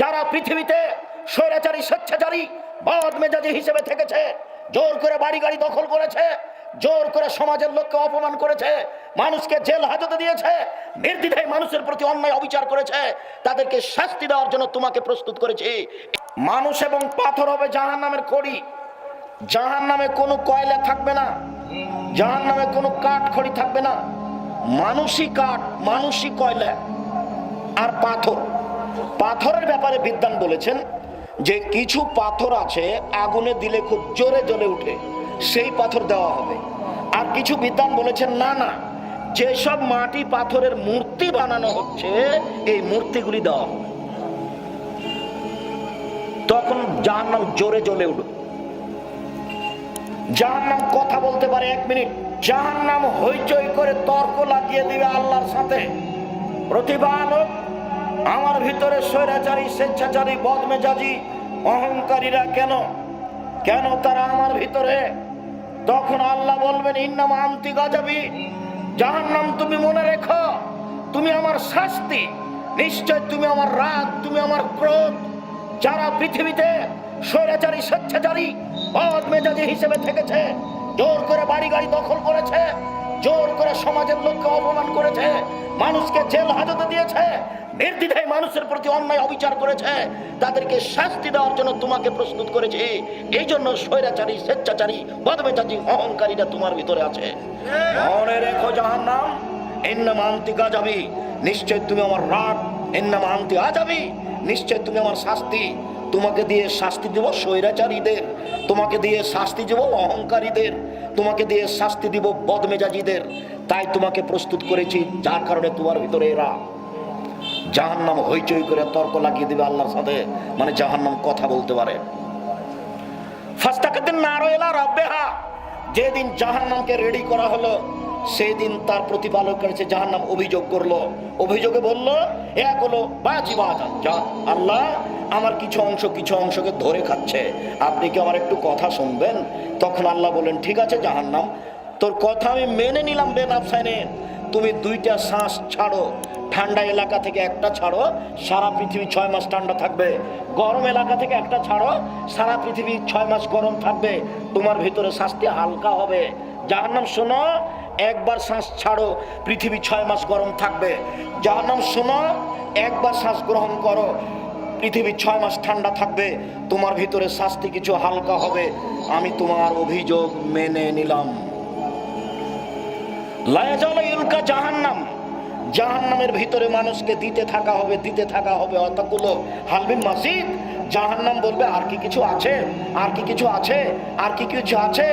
যারা পৃথিবীতে স্বৈরাচারী, স্বেচ্ছাচারী, বদ মেজাজি হিসেবে থেকেছে, জোর করে বাড়ি গাড়ি দখল করেছে, জোর করে সমাজের লোককে অপমান করেছে, মানুষকে জেল হাজতে দিয়েছে, নির্দ্বিধায় মানুষের প্রতি অন্যায় অবিচার করেছে, তাদেরকে শাস্তি দেওয়ার জন্য তোমাকে প্রস্তুত করেছি। মানুষ এবং পাথর হবে জাহান নামের কড়ি। জাহান নামে কোনো কয়লা থাকবে না জাহান নামে কোনো কাঠ খড়ি থাকবে না। মানুষই কাঠ, মানুষই কয়লা, আর পাথর। পাথরের ব্যাপারে বিদ্যান বলেছেন যে কিছু পাথর আছে, আগুনে দিলে খুব জোরে জ্বলে উঠে, সেই পাথর দেওয়া হবে। আর কিছু বিদ্যান বলেছেন, না না, যেসব মাটি পাথরের মূর্তি বানানো হচ্ছে, এই মূর্তিগুলি দেওয়া হবে। তখন যার নাম জোরে জ্বলে উঠবে যার নাম কথা বলতে পারে এক মিনিট। যার নাম হইচই করে তর্ক লাগিয়ে দিবে আল্লাহর সাথে। প্রতিপালক আমার ভিতরে স্বৈরাচারী, স্বেচ্ছাচারী, বদমেজাজি, অহংকারীরা কেন? কেন তারা আমার ভিতরে? তখন আল্লাহ বলবেন, ইন্নাম আন্তি গজাবি যাহার নাম তুমি মনে রেখো, তুমি আমার শাস্তি, নিশ্চয় তুমি আমার রাগ, তুমি আমার ক্রোধ, যারা পৃথিবীতে স্বৈরাচারী, স্বেচ্ছাচারী বদ মেজাজি হিসেবে থেকেছে, জোর করে বাড়ি গাড়ি দখল করেছে জোর করে সমাজের লোককে অপমান করেছে, মানুষকে জেল হাজতে দিয়েছে, নির্দ্বিধায় মানুষের প্রতি অন্যায় অবিচার করেছে, তাদেরকে শাস্তি দেওয়ার জন্য তোমাকে প্রস্তুত করেছি। এই জন্য স্বৈরাচারী, স্বেচ্ছাচারী, বদমেজাজি, অহংকারীরা তোমার ভিতরে আছে। মনে রেখো জাহান নাম এন্নাম আন্তি গাজাবি। নিশ্চয় তুমি আমার রাগ এন্নাম আন্তি আজাবি। নিশ্চয় তুমি আমার শাস্তি। তোমাকে দিয়ে শাস্তি দিব স্বৈরাচারীদের, তোমাকে দিয়ে শাস্তি দিব অহংকারীদের, তোমাকে দিয়ে শাস্তি দিব বদমেজাজিদের। তাই তোমাকে প্রস্তুত করেছি, যার কারণে তোমার ভিতরে এরা জাহান্নাম হইচই করে তর্ক লাগিয়ে দিবে আল্লাহর সাথে মানে জাহান্নাম কথা বলতে পারে। ফাস্তাকাতিন নারো এলা রাব্বেহা। যেদিন জাহান্নামকে রেডি করা হলো সেই দিন তার প্রতিপালক কাছে জাহান্নাম অভিযোগ করল। অভিযোগে বলল এক হলো বাজি বাজান, যা আল্লাহ আমার কিছু অংশ কিছু অংশকে ধরে খাচ্ছে। আপনি কি আমার একটু কথা শুনবেন? তখন আল্লাহ বলেন ঠিক আছে জাহান্নাম, তোর কথা আমি মেনে নিলাম বেন আফসাইনে তুমি দুইটা শ্বাস ছাড়ো, ঠান্ডা এলাকা থেকে একটা ছাড়ো, সারা পৃথিবী ছয় মাস ঠান্ডা থাকবে। গরম এলাকা থেকে একটা ছাড়ো, সারা পৃথিবী ছয় মাস গরম থাকবে। তোমার ভিতরে শাস্তি হালকা হবে। জাহান্নাম, শোনো, একবার শ্বাস ছাড়ো, পৃথিবী ছয় মাস গরম থাকবে। জাহান্নাম, শোনো, একবার শ্বাস গ্রহণ করো। পৃথিবী ছয় মাস ঠান্ডা থাকবে, তোমার ভিতরে শাস্তি কিছু হালকা হবে। আমি তোমার অভিযোগ মেনে নিলাম। লায়াজালা ইউলকা জাহান্নাম। জাহান্নামের ভিতরে মানুষকে দিতে থাকা হবে, দিতে থাকা হবে। অতগুলো হালবিন মাসিদ, জাহান্নাম বলবে, আর কি কিছু আছে? আর কি কিছু আছে? আর কি কিছু আছে?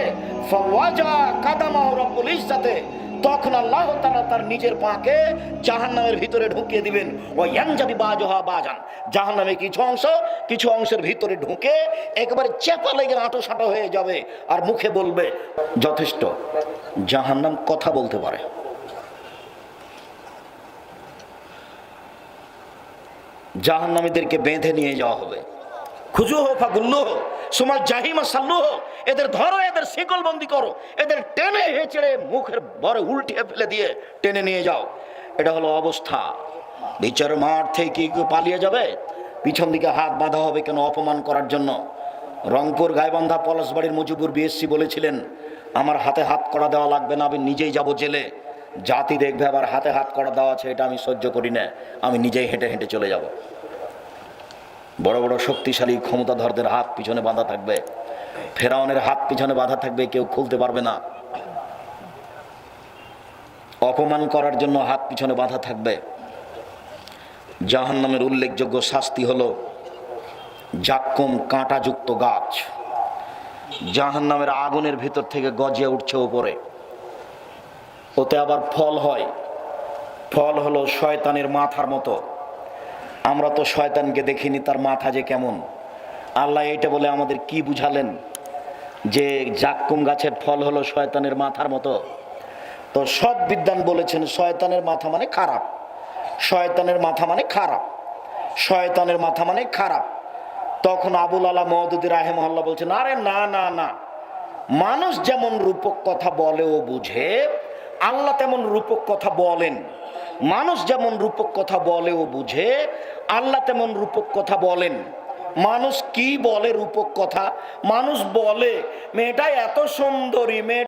ফাওয়াজা কাদামাহ রব্বুল ইজ্জাতে। তখন আল্লাহ তাআলা তার নিজের পাকে জাহান্নামের ভিতরে ঢুকিয়ে দিবেন। ও ইয়ানজাবি বাজহা বাজান। জাহান্নামে কিছু অংশ, কিছু অংশের ভিতরে ঢুকে একেবারে চেপা লেগে আঁটো সাঁটো হয়ে যাবে আর মুখে বলবে, যথেষ্ট। জাহান্নাম কথা বলতে পারে। জাহান্নামীদেরকে বেঁধে নিয়ে যাওয়া হবে। খুজু হো ফাগুল্লু হো সুমাল জাহিমা সাল্লু হো এদের ধরো, এদের শিকল বন্দি করো, এদের টেনে হেঁচড়ে মুখের বরে উল্টিয়ে ফেলে দিয়ে টেনে নিয়ে যাও। এটা হলো অবস্থা। বিচার মাঠ থেকে কেউ পালিয়ে যাবে? পিছন দিকে হাত বাঁধা হবে কেন অপমান করার জন্য? রংপুর গাইবান্ধা পলাশবাড়ির মুজিবুর বিএসসি বলেছিলেন, আমার হাতে হাত করা দেওয়া লাগবে না, আমি নিজেই যাব জেলে। জাতি দেখবে, আবার হাতে হাত করা দেওয়া আছে, এটা আমি সহ্য করি না, আমি নিজেই হেঁটে হেঁটে চলে যাব। বড় বড় শক্তিশালী ক্ষমতাধরদের হাত পিছনে বাঁধা থাকবে। ফেরাউনের হাত পিছনে বাঁধা থাকবে, কেউ খুলতে পারবে না। অপমান করার জন্য হাত পিছনে বাঁধা থাকবে। জাহান নামের উল্লেখযোগ্য শাস্তি হলো জাক্কুম কাঁটাযুক্ত গাছ। জাহান নামের আগুনের ভিতর থেকে গজিয়ে উঠছে ওপরে ওতে আবার ফল হয়। ফল হলো শয়তানের মাথার মতো। আমরা তো শয়তানকে দেখিনি, তার মাথা যে কেমন? আল্লাহ এটা বলে আমাদের কি বুঝালেন? যে জাক্কুম গাছের ফল হলো শয়তানের মাথার মতো। তো সব বিদ্যান বলেছেন, শয়তানের মাথা মানে খারাপ। শয়তানের মাথা মানে খারাপ। শয়তানের মাথা মানে খারাপ। তখন আবুল আলা মহদুদ্দিন রাহেমহল্লা বলছেন, আরে না না না। মানুষ যেমন রূপক কথা বলে ও বুঝে, আল্লাহ তেমন রূপক কথা বলেন। মানুষ যেমন রূপক কথা বলে ও বুঝে, আল্লাহ তেমন রূপক কথা বলেন। মানুষ কি বলে রূপক কথা? মানুষ বলে মেয়েটা এত সুন্দরী, মেয়ে